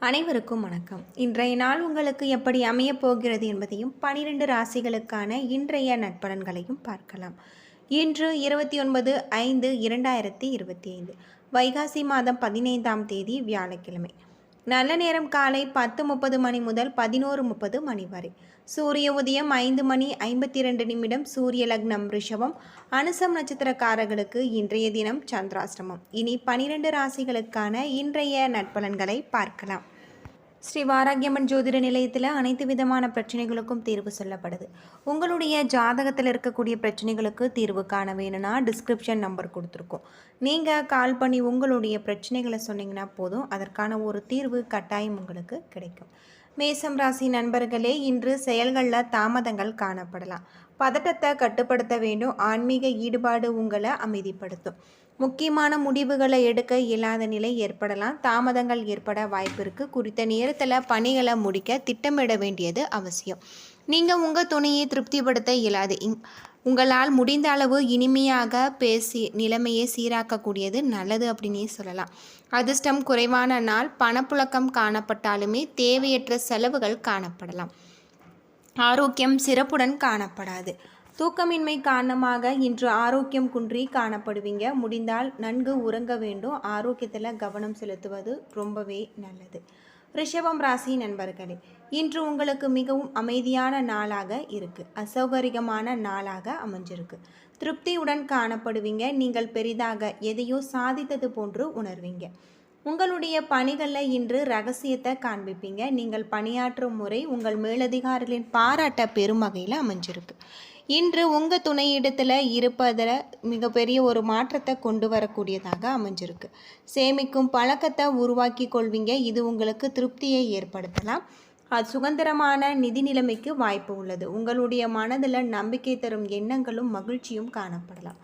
அனைவருக்கும் வணக்கம். இன்றைய நாள் உங்களுக்கு எப்படி அமையப் போகிறது என்பதையும் பனிரெண்டு ராசிகளுக்கான இன்றைய நட்பலன்களையும் பார்க்கலாம். இன்று இருபத்தி ஒன்பது ஐந்து இரண்டாயிரத்தி இருபத்தி ஐந்து வைகாசி மாதம் பதினைந்தாம் தேதி வியாழக்கிழமை. நல்ல நேரம் காலை பத்து முப்பது மணி முதல் பதினோரு முப்பது மணி வரை. சூரிய உதயம் ஐந்து மணி ஐம்பத்தி ரெண்டு நிமிடம் சூரிய லக்னம் ரிஷபம் அனுசம் நட்சத்திரக்காரர்களுக்கு இன்றைய தினம் சந்திராசிரமம் இனி பனிரெண்டு ராசிகளுக்கான இன்றைய நட்பலன்களை பார்க்கலாம். ஸ்ரீ வாராகியம்மன் ஜோதிட நிலையத்தில் அனைத்து விதமான பிரச்சனைகளுக்கும் தீர்வு சொல்லப்படுது. உங்களுடைய ஜாதகத்தில் இருக்கக்கூடிய பிரச்சனைகளுக்கு தீர்வு காண வேணும்னா டிஸ்கிரிப்ஷன் நம்பர் கொடுத்துருக்கோம். நீங்கள் கால் பண்ணி உங்களுடைய பிரச்சனைகளை சொன்னீங்கன்னா போதும். அதற்கான ஒரு தீர்வு கட்டாயம் உங்களுக்கு கிடைக்கும். மேசம் ராசி நண்பர்களே இன்று செயல்களில் தாமதங்கள் காணப்படலாம். பதட்டத்தை கட்டுப்படுத்த வேண்டும். ஆன்மீக ஈடுபாடு உங்களை அமைதிப்படுத்தும். முக்கியமான முடிவுகளை எடுக்க இயலாத நிலை ஏற்படலாம். தாமதங்கள் ஏற்பட வாய்ப்பிற்கு குறித்த நேரத்தில் பணிகளை முடிக்க திட்டமிட வேண்டியது அவசியம். நீங்கள் உங்கள் துணையை திருப்திப்படுத்த இயலாது. இங்- உங்களால் முடிந்த அளவு இனிமையாக பேசி நிலைமையை சீராக்கக்கூடியது நல்லது அப்படின்னே சொல்லலாம். அதிர்ஷ்டம் குறைவான நாள் பணப்புழக்கம் காணப்பட்டாலுமே தேவையற்ற செலவுகள் காணப்படலாம். ஆரோக்கியம் சிறப்புடன் காணப்படாது. தூக்கமின்மை காரணமாக இன்று ஆரோக்கியம் குன்றி காணப்படுவீங்க. முடிந்தால் நன்கு உறங்க வேண்டும். ஆரோக்கியத்தில் கவனம் செலுத்துவது ரொம்பவே நல்லது. ரிஷபம் ராசி நண்பர்களே இன்று உங்களுக்கு மிகவும் அமைதியான நாளாக இருக்கு. அசௌகரியமான நாளாக அமைஞ்சிருக்கு. திருப்தியுடன் காணப்படுவீங்க. நீங்கள் பெரிதாக எதையோ சாதித்தது போன்று உணர்வீங்க. உங்களுடைய பணிகளில் இன்று ரகசியத்தை காண்பிப்பீங்க. நீங்கள் பணியாற்றும் முறை உங்கள் மேலதிகாரிகளின் பாராட்ட பெரும் வகையில் அமைஞ்சிருக்கு. இன்று உங்கள் துணையிடத்தில் இருப்பதில் மிகப்பெரிய ஒரு மாற்றத்தை கொண்டு வரக்கூடியதாக அமைஞ்சிருக்கு. சேமிக்கும் பழக்கத்தை உருவாக்கி கொள்வீங்க. இது உங்களுக்கு திருப்தியை ஏற்படுத்தலாம். அது சுதந்திரமான நிதி நிலைமைக்கு வாய்ப்பு உள்ளது. உங்களுடைய மனதில் நம்பிக்கை தரும் எண்ணங்களும் மகிழ்ச்சியும் காணப்படலாம்.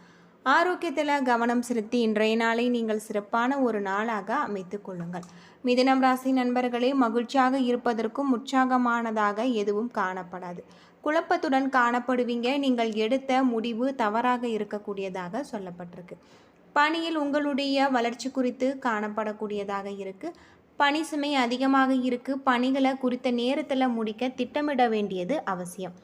ஆரோக்கியத்தில் கவனம் செலுத்தி இன்றைய நாளை நீங்கள் சிறப்பான ஒரு நாளாக அமைத்து கொள்ளுங்கள். மிதனம் ராசி நண்பர்களே மகிழ்ச்சியாக இருப்பதற்கும் உற்சாகமானதாக எதுவும் காணப்படாது. குழப்பத்துடன் காணப்படுவீங்க. நீங்கள் எடுத்த முடிவு தவறாக இருக்கக்கூடியதாக சொல்லப்பட்டிருக்கு. பணியில் உங்களுடைய வளர்ச்சி குறித்து காணப்படக்கூடியதாக இருக்குது பணி சுமை அதிகமாக இருக்குது பணிகளை குறித்த நேரத்தில் முடிக்க திட்டமிட வேண்டியது அவசியம்.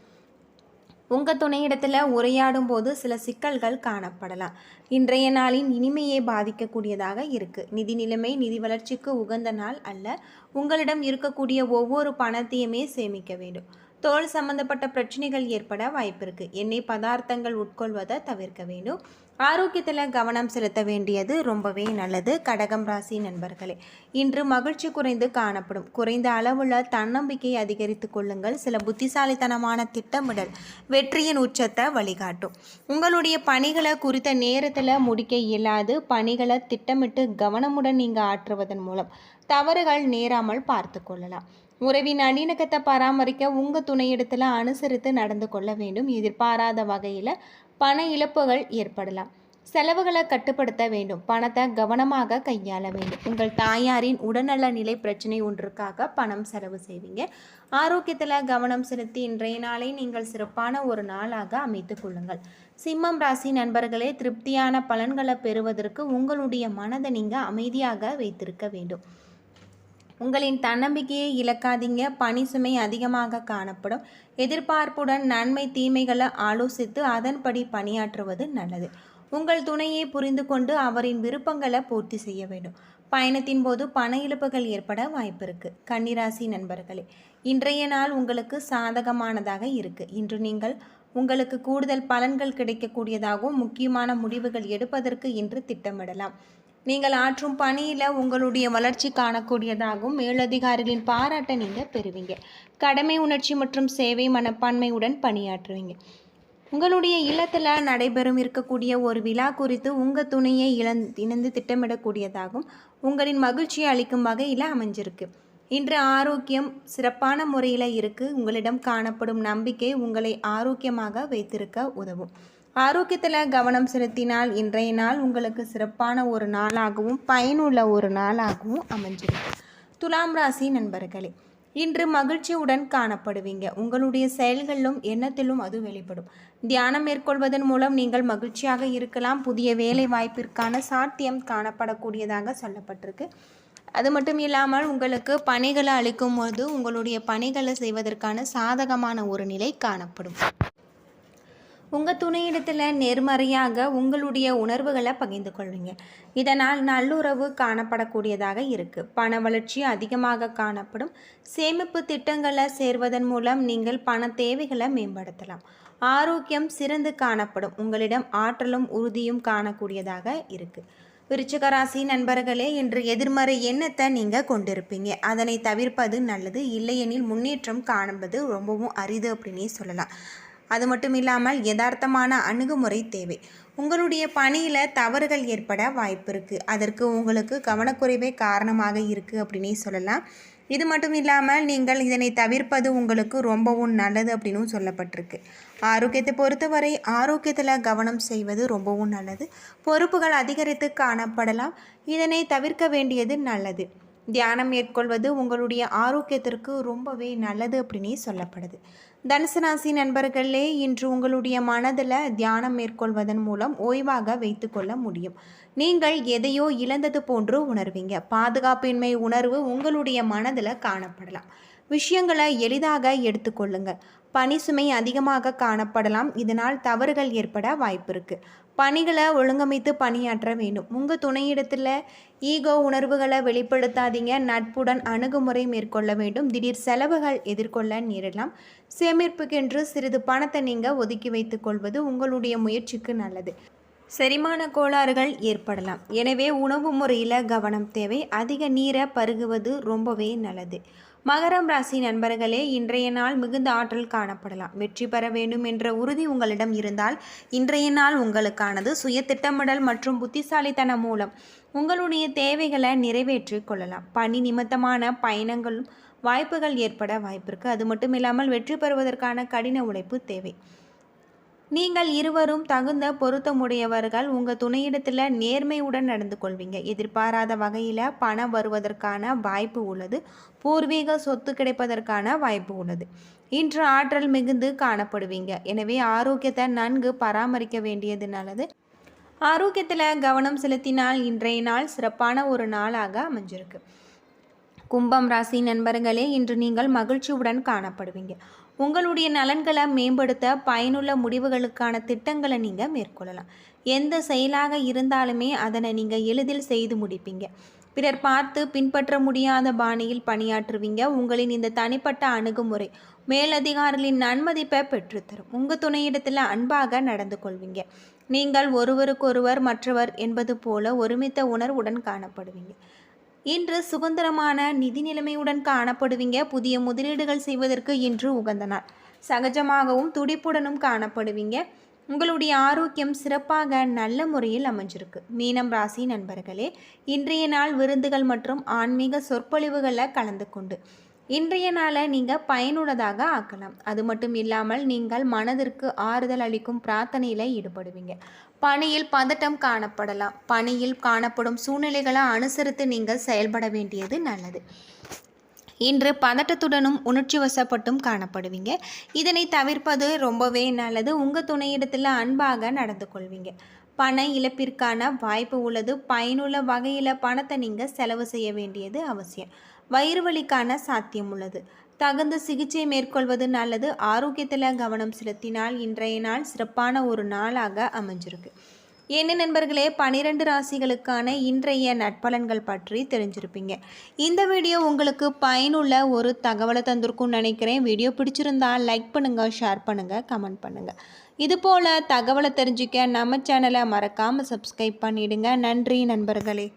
உங்கள் துணையிடத்தில் உரையாடும் போது சில சிக்கல்கள் காணப்படலாம். இன்றைய நாளின் இனிமையை பாதிக்கக்கூடியதாக இருக்குது நிதி நிலைமை நிதி வளர்ச்சிக்கு உகந்த நாள் அல்ல. உங்களிடம் இருக்கக்கூடிய ஒவ்வொரு பணத்தையுமே சேமிக்க வேண்டும். தோல் சம்பந்தப்பட்ட பிரச்சனைகள் ஏற்பட வாய்ப்பு இருக்குது எண்ணெய் பதார்த்தங்கள் உட்கொள்வதை தவிர்க்க வேண்டும். ஆரோக்கியத்தில் கவனம் செலுத்த வேண்டியது ரொம்பவே நல்லது. கடகம் ராசி நண்பர்களே இன்று மகிழ்ச்சி குறைந்து காணப்படும். குறைந்த அளவுள்ள தன்னம்பிக்கை அதிகரித்து கொள்ளுங்கள். சில புத்திசாலித்தனமான திட்டமிடல் வெற்றியின் உச்சத்தை வழிகாட்டும். உங்களுடைய பணிகளை குறித்த நேரத்தில் முடிக்க இயலாது. பணிகளை திட்டமிட்டு கவனமுடன் நீங்கள் ஆற்றுவதன் மூலம் தவறுகள் நேராமல் பார்த்து கொள்ளலாம். உறவின் நல்லிணக்கத்தை பராமரிக்க உங்கள் துணையிடத்தில் அனுசரித்து நடந்து கொள்ள வேண்டும். எதிர்பாராத வகையில் பண இழப்புகள் ஏற்படலாம். செலவுகளை கட்டுப்படுத்த வேண்டும். பணத்தை கவனமாக கையாள வேண்டும். உங்கள் தாயாரின் உடல்நல நிலை பிரச்சனை ஒன்றுக்காக பணம் செலவு செய்வீங்க. ஆரோக்கியத்தில் கவனம் செலுத்தி இன்றைய நாளை நீங்கள் சிறப்பான ஒரு நாளாக அமைத்து கொள்ளுங்கள். சிம்மம் ராசி நண்பர்களே திருப்தியான பலன்களை பெறுவதற்கு உங்களுடைய மனதை நீங்கள் அமைதியாக வைத்திருக்க வேண்டும். உங்களின் தன்னம்பிக்கையை இழக்காதீங்க. பணி சுமை அதிகமாக காணப்படும். எதிர்பார்ப்புடன் நன்மை தீமைகளை ஆலோசித்து அதன்படி பணியாற்றுவது நல்லது. உங்கள் துணையை புரிந்து கொண்டு அவரின் விருப்பங்களை பூர்த்தி செய்ய வேண்டும். பயணத்தின் போது பண இழப்புகள் ஏற்பட வாய்ப்பு இருக்கு. கன்னிராசி நண்பர்களே இன்றைய நாள் உங்களுக்கு சாதகமானதாக இருக்கு. இன்று நீங்கள் உங்களுக்கு கூடுதல் பலன்கள் கிடைக்கக்கூடியதாகவும் முக்கியமான முடிவுகள் எடுப்பதற்கு இன்று திட்டமிடலாம். நீங்கள் ஆற்றும் பணியில் உங்களுடைய வளர்ச்சி காணக்கூடியதாகவும் மேலதிகாரிகளின் பாராட்டை நீங்கள் பெறுவீங்க. கடமை உணர்ச்சி மற்றும் சேவை மனப்பான்மையுடன் பணியாற்றுவீங்க. உங்களுடைய இல்லத்தில் நடைபெறும் இருக்கக்கூடிய ஒரு விழா குறித்து உங்கள் துணையை இழந் இணைந்து திட்டமிடக்கூடியதாகவும் உங்களின் மகிழ்ச்சியை அளிக்கும் வகையில் அமைஞ்சிருக்கு. இன்று ஆரோக்கியம் சிறப்பான முறையில் இருக்குது உங்களிடம் காணப்படும் நம்பிக்கை உங்களை ஆரோக்கியமாக வைத்திருக்க உதவும். ஆரோக்கியத்தில் கவனம் செலுத்தினால் இன்றைய நாள் உங்களுக்கு சிறப்பான ஒரு நாளாகவும் பயனுள்ள ஒரு நாளாகவும் அமைஞ்சிருக்கும் துலாம் ராசி நண்பர்களே இன்று மகிழ்ச்சியுடன் காணப்படுவீங்க. உங்களுடைய செயல்களிலும் எண்ணத்திலும் அது வெளிப்படும். தியானம் மேற்கொள்வதன் மூலம் நீங்கள் மகிழ்ச்சியாக இருக்கலாம். புதிய வேலை வாய்ப்பிற்கான சாத்தியம் காணப்படக்கூடியதாக சொல்லப்பட்டிருக்கு. அது மட்டும் இல்லாமல் உங்களுக்கு பணிகளை அளிக்கும் போது உங்களுடைய பணிகளை செய்வதற்கான சாதகமான ஒரு நிலை காணப்படும். உங்கள் துணையிடத்தில் நேர்மறையாக உங்களுடைய உணர்வுகளை பகிர்ந்து கொள்வீங்க. இதனால் நல்லுறவு காணப்படக்கூடியதாக இருக்குது பண வளர்ச்சி அதிகமாக காணப்படும். சேமிப்பு திட்டங்களை சேர்வதன் மூலம் நீங்கள் பண தேவைகளை மேம்படுத்தலாம். ஆரோக்கியம் சிறந்து காணப்படும். உங்களிடம் ஆற்றலும் உறுதியும் காணக்கூடியதாக இருக்குது விருச்சிகராசி நண்பர்களே இன்று எதிர்மறை எண்ணத்தை நீங்கள் கொண்டிருப்பீங்க. அதனை தவிர்ப்பது நல்லது. இல்லையெனில் முன்னேற்றம் காணுவது ரொம்பவும் அரிது அப்படின்னே சொல்லலாம். அது மட்டும் இல்லாமல் யதார்த்தமான அணுகுமுறை தேவை. உங்களுடைய பணியில் தவறுகள் ஏற்பட வாய்ப்பு இருக்குது அதற்கு உங்களுக்கு கவனக்குறைவே காரணமாக இருக்குது அப்படின்னே சொல்லலாம். இது மட்டும் இல்லாமல் நீங்கள் இதனை தவிர்ப்பது உங்களுக்கு ரொம்பவும் நல்லது அப்படின்னும் சொல்லப்பட்டிருக்கு. ஆரோக்கியத்தை பொறுத்தவரை ஆரோக்கியத்தில் கவனம் செய்வது ரொம்பவும் நல்லது. பொறுப்புகள் அதிகரித்து காணப்படலாம். இதனை தவிர்க்க வேண்டியது நல்லது. தியானம் மேற்கொள்வது உங்களுடைய ஆரோக்கியத்திற்கு ரொம்பவே நல்லது அப்படின்னே சொல்லப்படுது. தனுசு ராசி நண்பர்களே இன்று உங்களுடைய மனதில் தியானம் மேற்கொள்வதன் மூலம் ஓய்வாக வைத்துக்கொள்ள முடியும். நீங்கள் எதையோ இழந்தது போன்று உணர்வீங்க. பாதுகாப்பின்மை உணர்வு உங்களுடைய மனதில் காணப்படலாம். விஷயங்களை எளிதாக எடுத்துக்கொள்ளுங்கள் பனி சுமை அதிகமாக காணப்படலாம். இதனால் தவறுகள் ஏற்பட வாய்ப்பு இருக்குது பணிகளை ஒழுங்கமைத்து பணியாற்ற வேண்டும். உங்கள் துணையிடத்தில் ஈகோ உணர்வுகளை வெளிப்படுத்தாதீங்க. நட்புடன் அணுகுமுறை மேற்கொள்ள வேண்டும். திடீர் செலவுகள் எதிர்கொள்ள நேரலாம் சேமிப்புக்கென்று சிறிது பணத்தை நீங்கள் ஒதுக்கி வைத்துக் கொள்வது உங்களுடைய முயற்சிக்கு நல்லது. செரிமான கோளாறுகள் ஏற்படலாம். எனவே உணவு முறையில் கவனம் தேவை. அதிக நீரை பருகுவது ரொம்பவே நல்லது. மகரம் ராசி நண்பர்களே இன்றைய நாள் மிகுந்த ஆற்றல் காணப்படலாம். வெற்றி பெற வேண்டும் என்ற உறுதி உங்களிடம் இருந்தால் இன்றைய நாள் உங்களுக்கானது சுய திட்டமிடல் மற்றும் புத்திசாலித்தனம் மூலம் உங்களுடைய தேவைகளை நிறைவேற்றிக் கொள்ளலாம். பணி நிமித்தமான பயணங்களும் வாய்ப்புகள் ஏற்பட வாய்ப்பிருக்கு. அது மட்டும் இல்லாமல் வெற்றி பெறுவதற்கான கடின உழைப்பு தேவை. நீங்கள் இருவரும் தகுந்த பொருத்தமுடையவர்கள். உங்கள் துணையிடத்தில் நேர்மையுடன் நடந்து கொள்வீங்க எதிர்பாராத வகையில் பணம் வருவதற்கான வாய்ப்பு உள்ளது. பூர்வீக சொத்து கிடைப்பதற்கான வாய்ப்பு உள்ளது. இன்று ஆற்றல் மிகுந்து காணப்படுவீங்க. எனவே ஆரோக்கியத்தை நன்கு பராமரிக்க வேண்டியது நல்லது. ஆரோக்கியத்தில் கவனம் செலுத்தினால் இன்றைய நாள் சிறப்பான ஒரு நாளாக அமைஞ்சிருக்கு. கும்பம் ராசி நண்பர்களே இன்று நீங்கள் மகிழ்ச்சியுடன் காணப்படுவீங்க. உங்களுடைய நலன்களை மேம்படுத்த பயனுள்ள முடிவுகளுக்கான திட்டங்களை நீங்கள் மேற்கொள்ளலாம். எந்த செயலாக இருந்தாலுமே அதனை நீங்கள் எளிதில் செய்து முடிப்பீங்க. பிறர் பார்த்து பின்பற்ற முடியாத பாணியில் பணியாற்றுவீங்க. உங்களின் இந்த தனிப்பட்ட அணுகுமுறை மேலதிகாரிகளின் நன்மதிப்பை பெற்றுத்தரும். உங்கள் துணையிடத்தில் அன்பாக நடந்து கொள்வீங்க. நீங்கள் ஒருவருக்கொருவர் மற்றவர் என்பது போல ஒருமித்த உணர்வுடன் காணப்படுவீங்க. இன்று சுதந்திரமான நிதி நிலைமையுடன் காணப்படுவீங்க. புதிய முதலீடுகள் செய்வதற்கு இன்று உகந்த நாள் சகஜமாகவும் துடிப்புடனும் காணப்படுவீங்க. உங்களுடைய ஆரோக்கியம் சிறப்பாக நல்ல முறையில் அமைஞ்சிருக்கு. மீனம் ராசி நண்பர்களே இன்றைய நாள் விருந்துகள் மற்றும் ஆன்மீக சொற்பொழிவுகளில் கலந்து கொண்டு. இன்றைய நாளை நீங்கள் பயனுள்ளதாக ஆக்கலாம். அது மட்டும் இல்லாமல் நீங்கள் மனதிற்கு ஆறுதல் அளிக்கும் பிரார்த்தனையில் ஈடுபடுவீங்க. பணியில் பதட்டம் காணப்படலாம். பணியில் காணப்படும் சூழ்நிலைகளை அனுசரித்து நீங்கள் செயல்பட வேண்டியது நல்லது. இன்று பதட்டத்துடனும் உணர்ச்சி வசப்பட்டும் காணப்படுவீங்க. இதனை தவிர்ப்பது ரொம்பவே நல்லது. உங்கள் துணையிடத்தில் அன்பாக நடந்து கொள்வீங்க. பண இழப்பிற்கான வாய்ப்பு உள்ளது. பயனுள்ள வகையில் பணத்தை நீங்கள் செலவு செய்ய வேண்டியது அவசியம். வயிறு வலிக்கான சாத்தியம் உள்ளது. தகுந்த சிகிச்சை மேற்கொள்வது நல்லது. ஆரோக்கியத்தில் கவனம் செலுத்தினால் இன்றைய நாள் சிறப்பான ஒரு நாளாக அமைஞ்சிருக்கு. என்ன நண்பர்களே பனிரெண்டு ராசிகளுக்கான இன்றைய நட்பலன்கள் பற்றி தெரிஞ்சிருப்பீங்க. இந்த வீடியோ உங்களுக்கு பயனுள்ள ஒரு தகவலை தந்திருக்கும்னு நினைக்கிறேன். வீடியோ பிடிச்சிருந்தா லைக் பண்ணுங்கள் ஷேர் பண்ணுங்கள் கமெண்ட் பண்ணுங்கள் இது போல் தகவலை தெரிஞ்சுக்க நம்ம சேனலை மறக்காமல் சப்ஸ்கிரைப் பண்ணிவிடுங்க நன்றி நண்பர்களே.